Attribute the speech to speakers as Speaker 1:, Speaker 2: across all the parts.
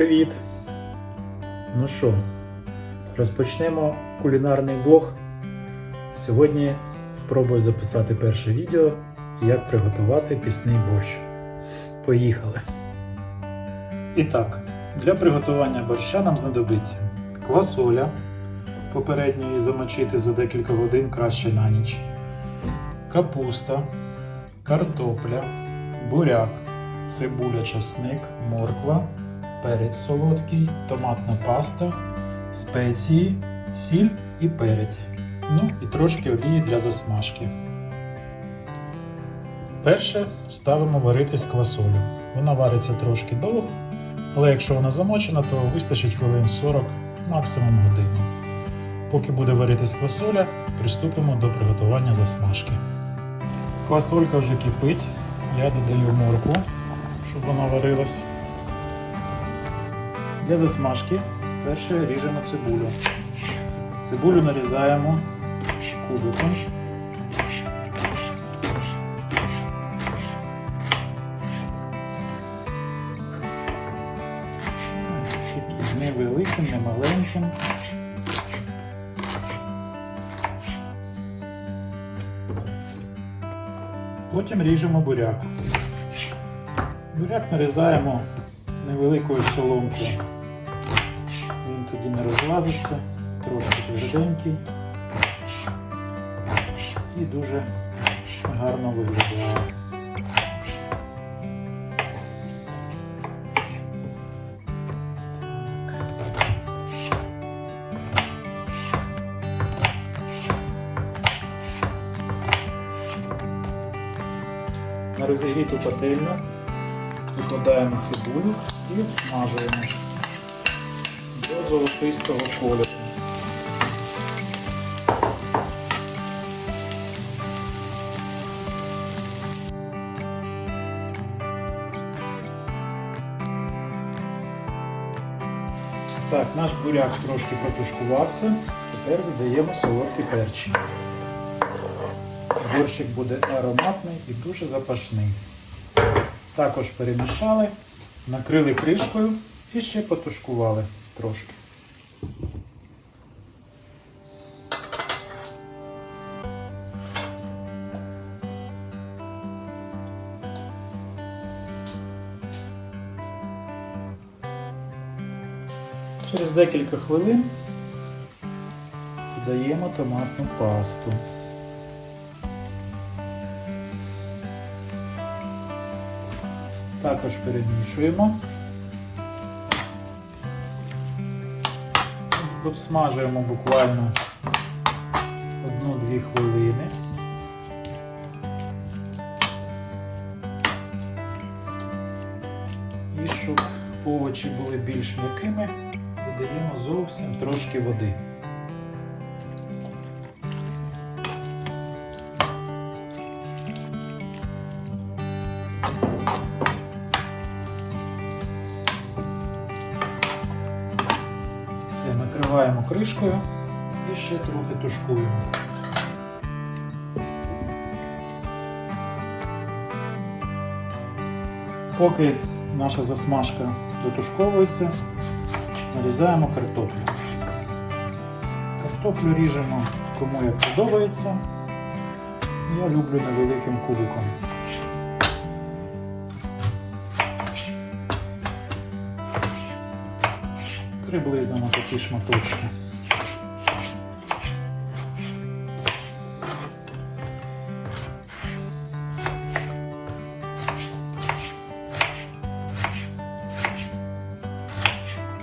Speaker 1: привіт! Ну що, розпочнемо кулінарний блог. Сьогодні спробую записати перше відео, як приготувати пісний борщ. Поїхали! І так, для приготування борща нам знадобиться квасоля. Попередньо її замочити за декілька годин краще на ніч. Капуста, картопля, буряк, цибуля, часник, морква, перець солодкий, томатна паста, спеції, сіль і перець. Ну і трошки олії для засмажки. Перше ставимо варитись квасолю. Вона вариться трошки довго, але якщо вона замочена, то вистачить хвилин 40, максимум годину. Поки буде варитись квасоля, приступимо до приготування засмажки. Квасолька вже кипить, я додаю моркву, щоб вона варилась. Для засмажки перше ріжемо цибулю. Цибулю нарізаємо кубиком. Невеликим, не маленьким. Потім ріжемо буряк. Буряк нарізаємо невеликою соломкою. Він тоді не розлазиться, трошки тверденький і дуже гарно виглядає. Розігріту пательню викладаємо цибулю і обсмажуємо до золотистого кольору. Так, наш буряк трошки протушкувався. Тепер додаємо солодкий перчик. Борщик буде ароматний і дуже запашний. Також перемішали, накрили кришкою і ще потушкували трошки. Через декілька хвилин додаємо томатну пасту. Також перемішуємо. Обсмажуємо буквально 1-2 хвилини. І щоб овочі були більш м'якими, додаємо зовсім трошки води. Накриваємо кришкою і ще трохи тушкуємо. Поки наша засмажка дотушковується, нарізаємо картоплю. Картоплю ріжемо кому як подобається. Я люблю невеликим кубиком. Приблизно на такі шматочки.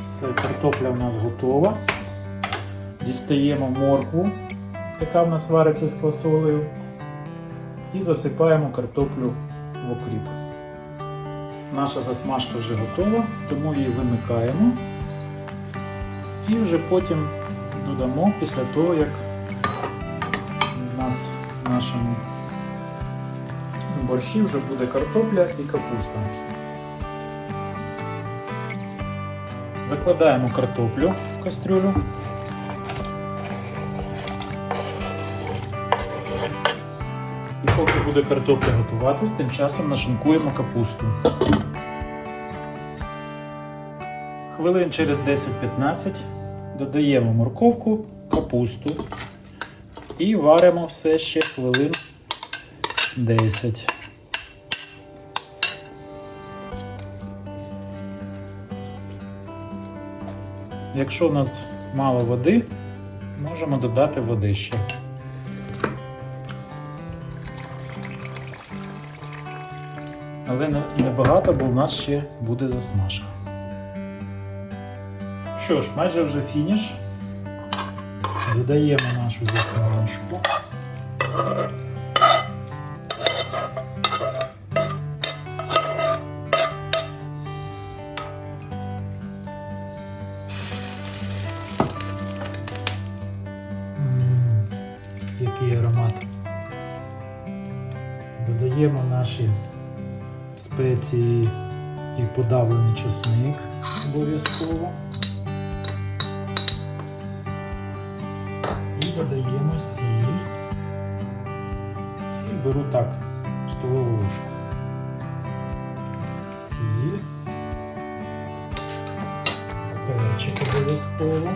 Speaker 1: Все, картопля в нас готова. Дістаємо моркву, яка в нас вариться з квасолею, і засипаємо картоплю в окріп. Наша засмажка вже готова, тому її вимикаємо. І вже потім додамо після того, як у нас в нашому борщі вже буде картопля і капуста. Закладаємо картоплю в кастрюлю. І поки буде картопля готуватись, тим часом нашинкуємо капусту. Хвилин через 10-15 додаємо морковку, капусту і варимо все ще хвилин 10. Якщо в нас мало води, можемо додати води ще. Але не- небагато, бо в нас ще буде засмажка. Що ж, майже вже фініш. Додаємо нашу засмажку. Який аромат. Додаємо наші спеції і подавлений чесник обов'язково. Додаємо сіль. Сіль беру так, столову ложку. Сіль. Перчик обов'язково.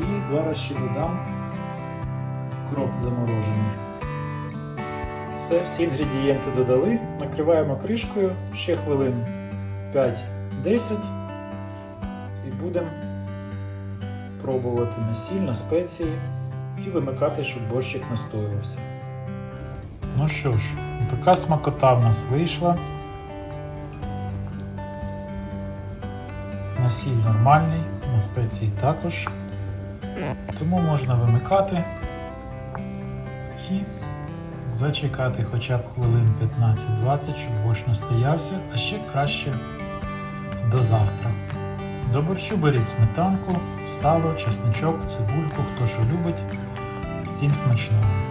Speaker 1: І зараз ще додам кроп заморожений. Все, всі інгредієнти додали. Накриваємо кришкою ще хвилин 5-10 і будемо пробувати на сіль, на спеції і вимикати, щоб борщик настоювався. Ну що ж, така смакота в нас вийшла. На сіль нормальний, на спеції також. Тому можна вимикати і зачекати хоча б хвилин 15-20, щоб борщ настоявся, а ще краще до завтра. До борщу беріть сметанку, сало, чесничок, цибульку, хто що любить. Всім смачного!